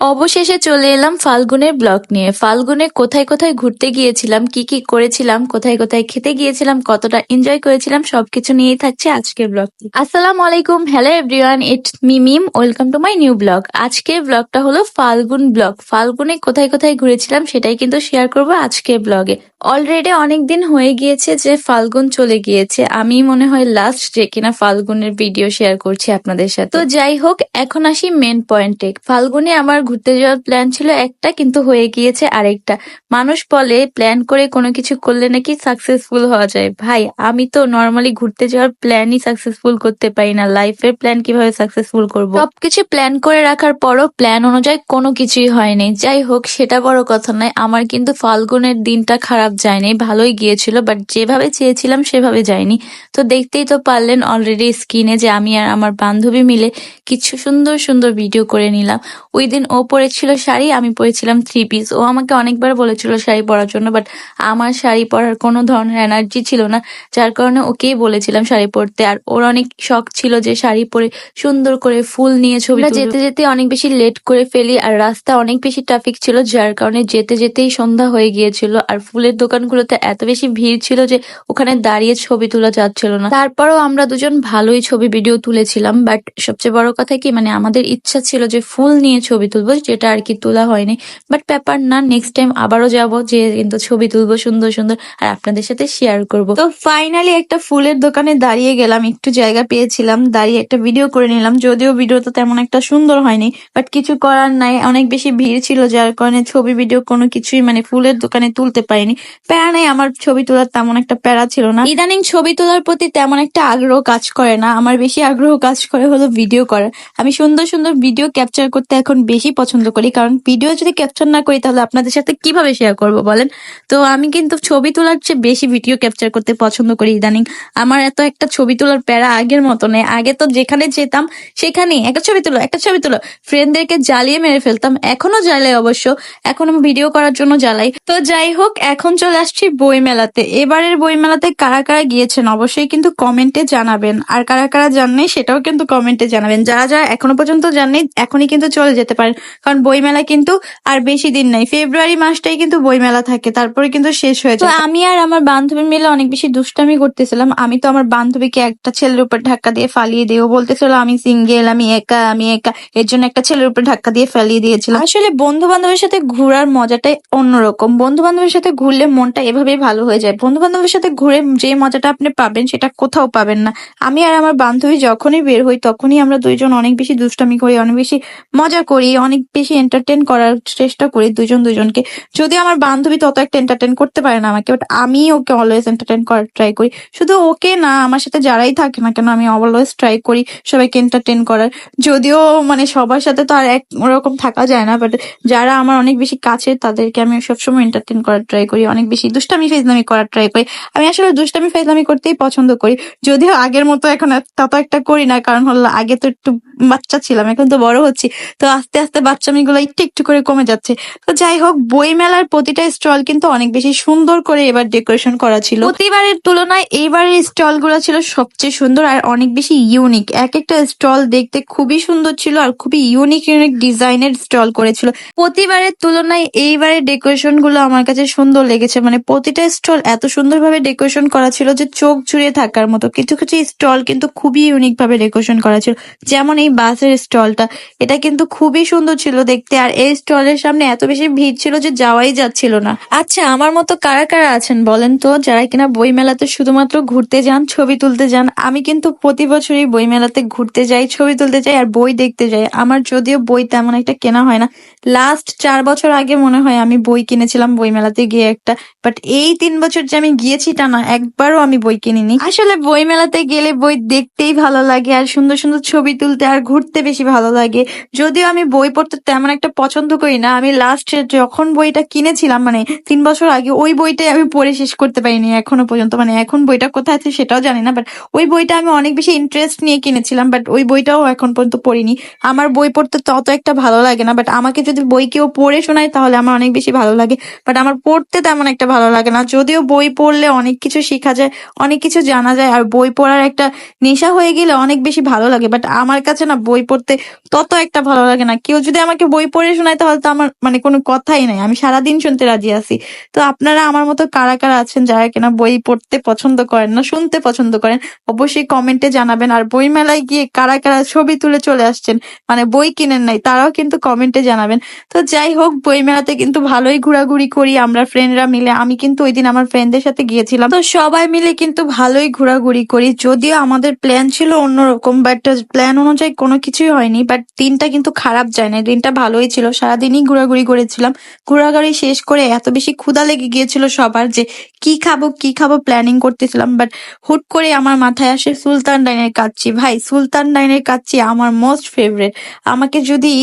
অবশেষে চলে এলাম ফাল্গুনের ব্লক নিয়ে। ফাল্গুনে কোথায় কোথায় ঘুরতে গিয়েছিলাম, কি কি করেছিলাম, কোথায় কোথায় খেতে গিয়েছিলাম, কতটা এনজয় করেছিলাম, সবকিছু নিয়েই থাকছে আজকের ব্লগ আসসালাম আলাইকুম hello everyone it মিমিম welcome to my new blog আজকের ব্লগটা হলো ফাল্গুন ব্লগ। ফাল্গুনে কোথায় কোথায় ঘুরেছিলাম, সেটাই কিন্তু শেয়ার করব আজকের ব্লগে অলরেডি অনেক দিন হয়ে গিয়েছে যে ফাল্গুন চলে গিয়েছে। আমি মনে হয় লাস্ট যে কিনা ফাল্গুনের ভিডিও শেয়ার করছি আপনাদের সাথে। তো যাই হোক, এখন আসি মেন পয়েন্টে ফাল্গুনে আমার ঘুরতে যাওয়ার প্ল্যান ছিল একটা, কিন্তু হয়ে গিয়েছে আরেকটা। মানুষ বলে প্ল্যান করে কোনো কিছু করলে নাকি সাকসেসফুল হওয়া যায়। ভাই, আমি তো নর্মালি ঘুরতে যাওয়ার প্ল্যানই সাকসেসফুল করতে পারি না। লাইফের প্ল্যান কীভাবে সাকসেসফুল করব? সবকিছু প্ল্যান করে রাখার পরও প্ল্যান অনুযায়ী কোনো কিছুই হয়নি। যাই হোক, সেটা বড় কথা নয়। আমার কিন্তু ফাল্গুনের দিনটা খারাপ যায়নি ভালোই গিয়েছিল বাট যেভাবে চেয়েছিলাম সেভাবে যায়নি। তো দেখতেই তো পারলেন অলরেডি স্ক্রিনে যে আমি আর আমার বান্ধবী মিলে কিছু সুন্দর সুন্দর ভিডিও করে নিলাম। ওই দিন ও পরেছিল শাড়ি আমি পরেছিলাম থ্রি পিস ও আমাকে অনেকবার বলেছিল শাড়ি পরার জন্য বাট আমার শাড়ি পরার কোনো ধরনের এনার্জি ছিল না যার কারণে ওকেই বলেছিলাম শাড়ি পরতে। আর ওর অনেক শখ ছিল যে শাড়ি পরে সুন্দর করে ফুল নিয়ে ছবি যেতে যেতে অনেক বেশি লেট করে ফেলি আর রাস্তা অনেক বেশি ট্রাফিক ছিল যার কারণে যেতে যেতেই সন্ধ্যা হয়ে গিয়েছিল আর ফুলের দোকানগুলোতে এত বেশি ভিড় ছিল যে ওখানে দাঁড়িয়ে ছবি তোলা যাচ্ছিল না। তারপরও আমরা দুজন ভালোই ছবি ভিডিও তুলেছিলাম বাট সবচেয়ে বড় কথা কি মানে আমাদের ইচ্ছা ছিল যে ফুল নিয়ে ছবি তুলবো, যেটা আর কি তোলা হয়নি। বাট ব্যাপার না নেক্সট টাইম আবারও যাব, যে কিন্তু ছবি তুলবো সুন্দর সুন্দর, আর আপনাদের সাথে শেয়ার করব। তো ফাইনালি একটা ফুলের দোকানে দাঁড়িয়ে গেলাম, একটু জায়গা পেয়েছিলাম, দাঁড়িয়ে একটা ভিডিও করে নিলাম, যদিও ভিডিওটা তেমন একটা সুন্দর হয়নি বাট কিছু করার নাই, অনেক বেশি ভিড় ছিল, যার কারণে ছবি ভিডিও কোনো কিছুই মানে ফুলের দোকানে তুলতে পারিনি। প্যারা নেই আমার ছবি তোলার তেমন একটা প্যারা ছিল না। ইদানিং ছবি তোলার প্রতি তেমন একটা আগ্রহ কাজ করে না। আমার বেশি আগ্রহ কাজ করে হলো ভিডিও করার আমি সুন্দর সুন্দর ভিডিও ক্যাপচার করতে এখন বেশি পছন্দ করি। কারণ ভিডিও যদি ক্যাপচার না করি, তাহলে আপনাদের সাথে কীভাবে শেয়ার করব বলেন? তো আমি কিন্তু ছবি তোলার চেয়ে বেশি ভিডিও ক্যাপচার করতে পছন্দ করি ইদানিং। আমার এত একটা ছবি তোলার প্যারা আগের মতো নেই আগে তো যেখানে যেতাম, সেখানেই একটা ছবি তোলো, একটা ছবি তুলো। ফ্রেন্ডদেরকে জ্বালিয়ে মেরে ফেলতাম। এখনও জ্বালাই অবশ্য। এখন আমি ভিডিও করার জন্য জ্বালাই। তো যাই হোক, এখন চলে আসছি বই মেলাতে এবারের বই মেলাতে কারা কারা গিয়েছেন অবশ্যই কিন্তু কমেন্টে জানাবেন। আর কারা কারা জাননি সেটাও কিন্তু কমেন্টে জানাবেন। যারা যারা এখনও পর্যন্ত জাননি এখনই কিন্তু চলে যেতে পারেন। কারণ বই মেলা কিন্তু আর বেশি দিন নাই। ফেব্রুয়ারি মাসটাই কিন্তু বই মেলা থাকে তারপরে কিন্তু শেষ হয়ে যায়। আমি আর আমার বান্ধবী মিলে অনেক বেশি দুষ্টামি করতেছিলাম। আমি তো আমার বান্ধবীকে একটা ছেলের উপর ধাক্কা দিয়ে ফালিয়ে দিয়ে ও বলতেছিল আমি সিঙ্গেল আমি একা আমি একা। এর জন্য একটা ছেলের উপর ধাক্কা দিয়ে ফালিয়ে দিয়েছিলাম। আসলে বন্ধু বান্ধবের সাথে ঘোরার মজাটাই অন্যরকম। বন্ধু বান্ধবের সাথে ঘুরলে মনটা এভাবেই ভালো হয়ে যায়। বন্ধু বান্ধবের সাথে ঘুরে যে মজাটা আপনি পাবেন সেটা কোথাও পাবেন না। আমি আর আমার বান্ধবী যখনই বের হই তখনই আমরা দুইজন অনেক বেশি দুষ্টামি করি, অনেক বেশি মজা করি, অনেক বেশি এন্টারটেন করার চেষ্টা করি দুজন দুজনকে যদিও আমার বান্ধবী তত একটা এন্টারটেন করতে পারে না আমাকে বাট আমি ওকে অলওয়েজ এন্টারটেন করার ট্রাই করি। শুধু ওকে না, আমার সাথে যারাই থাকে না কেন, আমি অলওয়েজ ট্রাই করি সবাইকে এন্টারটেন করার। যদিও মানে সবার সাথে তো আর এক রকম থাকা যায় না বাট যারা আমার অনেক বেশি কাছে তাদেরকে আমি সবসময় এন্টারটেন করার ট্রাই করি। অনেক বেশি দুষ্টামি ফেজলামি করার ট্রাই করি। আমি আসলে দুষ্টামি ফেজলামি করতেই পছন্দ করি। যদিও আগের মতো এখন তত একটা করি না, কারণ হলো আগে তো একটু বাচ্চা ছিলাম, এখন তো বড় হচ্ছি। তো আস্তে আস্তে বাচ্চামি গুলো একটু একটু করে কমে যাচ্ছে। তো যাই হোক বই মেলার প্রতিটা স্টল কিন্তু অনেক বেশি সুন্দর করে এবার ডেকোরেশন করা ছিল। প্রতিবারের তুলনায় এইবারের স্টলগুলো ছিল সবচেয়ে সুন্দর আর অনেক বেশি ইউনিক এক একটা স্টল দেখতে খুবই সুন্দর ছিল আর খুবই ইউনিক ইউনিক ডিজাইনের স্টল করেছিল। প্রতিবারের তুলনায় এইবারের ডেকোরেশনগুলো আমার কাছে সুন্দর লেগেছে। মানে প্রতিটা স্টল এত সুন্দরভাবে ডেকোরেশন করা ছিল যে চোখ জুড়ে থাকার মতো। কিছু কিছু স্টল কিন্তু খুবই ইউনিক ভাবে ডেকোরেশন করা ছিল। যেমন এই বাসের স্টলটা, এটা কিন্তু খুবই সুন্দর ছিল দেখতে। আর এই স্টলের সামনে এত বেশি ভিড় ছিল যে যাওয়াই যাচ্ছিল না। আচ্ছা আমার মতো কারা কারা আছেন বলেন তো? যারা কিনা বই মেলাতে শুধুমাত্র ঘুরতে যান, ছবি তুলতে যান, আমি কিন্তু প্রতি বছরই বই মেলাতে ঘুরতে যাই, ছবি তুলতে যাই আর বই দেখতে যাই। আমার যদিও বই তেমন একটা কেনা হয় না। লাস্ট চার বছর আগে মনে হয় আমি বই কিনেছিলাম বই মেলাতে গিয়ে একটা। বাট এই তিন বছর যে আমি গিয়েছি তা না, একবারও আমি বই কিনিনি। আসলে বই মেলাতে গেলে বই দেখতেই ভালো লাগে, আর সুন্দর সুন্দর ছবি তুলতে আর ঘুরতে বেশি ভালো লাগে। যদিও আমি বই পড়তে তেমন একটা পছন্দ করি না, আমি লাস্ট যখন বইটা কিনেছিলাম মানে তিন বছর আগে, ওই বইটাই আমি পড়ে শেষ করতে পারিনি এখনও পর্যন্ত। মানে এখন বইটা কোথায় আছে সেটাও জানি না বাট ওই বইটা আমি অনেক বেশি ইন্টারেস্ট নিয়ে কিনেছিলাম বাট ওই বইটাও এখন পর্যন্ত পড়িনি। আমার বই পড়তে তত একটা ভালো লাগে না বাট আমাকে যদি বই কেউ পড়ে শোনায়, তাহলে আমার অনেক বেশি ভালো লাগে। বাট আমার পড়তে তেমন তেমন একটা ভালো লাগে না। যদিও বই পড়লে অনেক কিছু শেখা যায়, অনেক কিছু জানা যায়, আর বই পড়ার একটা নেশা হয়ে গেলে অনেক বেশি ভালো লাগে। বাট আমার কাছে না বই পড়তে তত একটা ভালো লাগে না। কেউ যদি আমাকে বই পড়ে শোনায়, তাহলে তো আমার মানে কোনো কথাই নাই। আমি সারাদিন শুনতে রাজি আছি। তো আপনারা আমার মতো কারা কারা আছেন, যারা কিনা বই পড়তে পছন্দ করেন না, শুনতে পছন্দ করেন, অবশ্যই কমেন্টে জানাবেন। আর বই মেলায় গিয়ে কারা কারা ছবি তুলে চলে আসছেন মানে বই কিনেন নাই, তারাও কিন্তু কমেন্টে জানাবেন। তো যাই হোক বই মেলাতে কিন্তু ভালোই ঘোরাঘুরি করি। আমরা ফ্রেন্ডরা মিলে, আমি কিন্তু ওই দিন আমার ফ্রেন্ডদের সাথে গিয়েছিলাম। তো সবাই মিলে কিন্তু ভালোই ঘোরাঘুরি করি। যদিও আমাদের প্ল্যান ছিল অন্যরকম বাট প্ল্যান অনুযায়ী কোনো কিছুই হয়নি বাট দিনটা কিন্তু খারাপ যায় না। দিনটা ভালোই ছিল, সারাদিনই ঘোরাঘুরি করেছিলাম। ঘোরাঘুরি শেষ করে এত বেশি ক্ষুধা লেগে গিয়েছিল সবার যে কি খাব কি খাব প্ল্যানিং করতেছিলাম বাট হুট করে আমার মাথায় আসে সুলতান ডাইনের কাচ্চি। ভাই, সুলতান ডাইনের কাচ্চি আমার মোস্ট ফেভারিট আমাকে যদি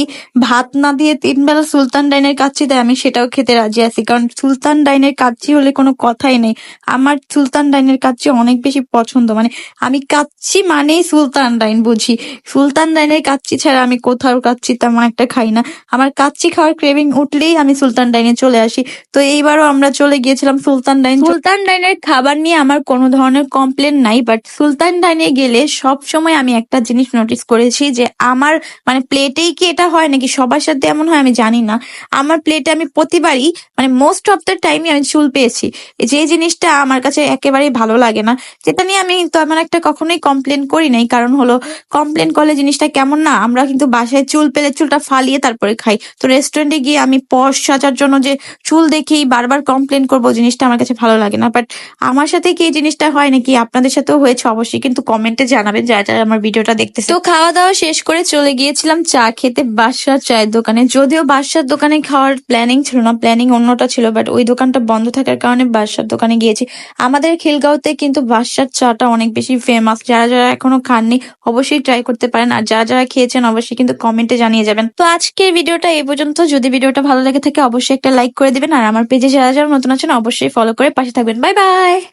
ভাত না দিয়ে তিন বেলা সুলতান ডাইনের কাচ্চি দেয়, আমি সেটাও খেতে রাজি আছি। কারণ সুলতান ডাইনের কাচ্চি হলে কোনো কথাই নেই। আমার সুলতান ডাইনের কাচ্চি অনেক বেশি পছন্দ। মানে আমি কাচ্চি মানেই সুলতান ডাইন বুঝি। সুলতান ডাইনের কাচ্চি ছাড়া আমি কোথাও কাচ্চি তেমন একটা খাই না। আমার কাচ্চি খাওয়ার ক্রেভিং উঠলেই আমি সুলতান ডাইনে চলে আসি। তো এইবারও আমরা চলে গিয়েছিলাম সুলতান ডাইন। সুলতান ডাইনের খাবার নিয়ে আমার কোনো ধরনের কমপ্লেন নাই বাট সুলতান ডাইনে গেলে সব সময় আমি একটা জিনিস নোটিস করেছি যে আমার মানে প্লেটেই কি এটা হয় নাকি সবার সাথে এমন হয় আমি জানি না। আমার প্লেটে আমি প্রতিবারই মানে মোস্ট অফ দ্য টাইমই আমি চুল পেয়েছি। যে জিনিসটা আমার কাছে একেবারেই ভালো লাগে না। যেটা নিয়ে আমি তেমন একটা কখনোই কমপ্লেন করি নাই। কারণ হলো কমপ্লেন করলে জিনিসটা কেমন না? আমরা কিন্তু বাসায় চুল পেলে চুলটা ফালিয়ে তারপরে খাই। তো রেস্টুরেন্টে গিয়ে আমি পশ সাজার জন্য যে চুল দেখেই বারবার কমপ্লেন করব, জিনিসটা আমার কাছে ভালো লাগে না। বাট আমার সাথে কি এই জিনিসটা হয় নাকি? আপনাদের সাথেও হয়েছে অবশ্যই। কিন্তু কমেন্টে জানাবেন যারা যারা আমার ভিডিওটা দেখতেছে। তো খাওয়া দাওয়া শেষ করে চলে গিয়েছিলাম চা খেতে বাদশার চায়ের দোকানে। যদিও বাদশার দোকানে খাওয়ার প্ল্যানিং ছিল না প্ল্যানিং অন্যটা ছিল বাট ওই দোকানটা বন্ধ থাকার কারণে বাদশার দোকানে গিয়েছি। আমাদের খিলগাঁওতে কিন্তু বাদশার চাটা অনেক বেশি ফেমাস যারা যারা এখনও খাননি, অবশ্যই ট্রাই করতে পারেন। আর যারা যারা খেয়েছেন, অবশ্যই কিন্তু কমেন্টে জানিয়ে যাবেন। তো আজকের ভিডিওটা এই পর্যন্ত। যদি ভিডিওটা ভালো লেগে থাকে, অবশ্যই একটা লাইক করে দিবেন। আর আমার পেজে যারা যারা নতুন আছেন, অবশ্যই ফলো করে পাশে থাকবেন। Bye bye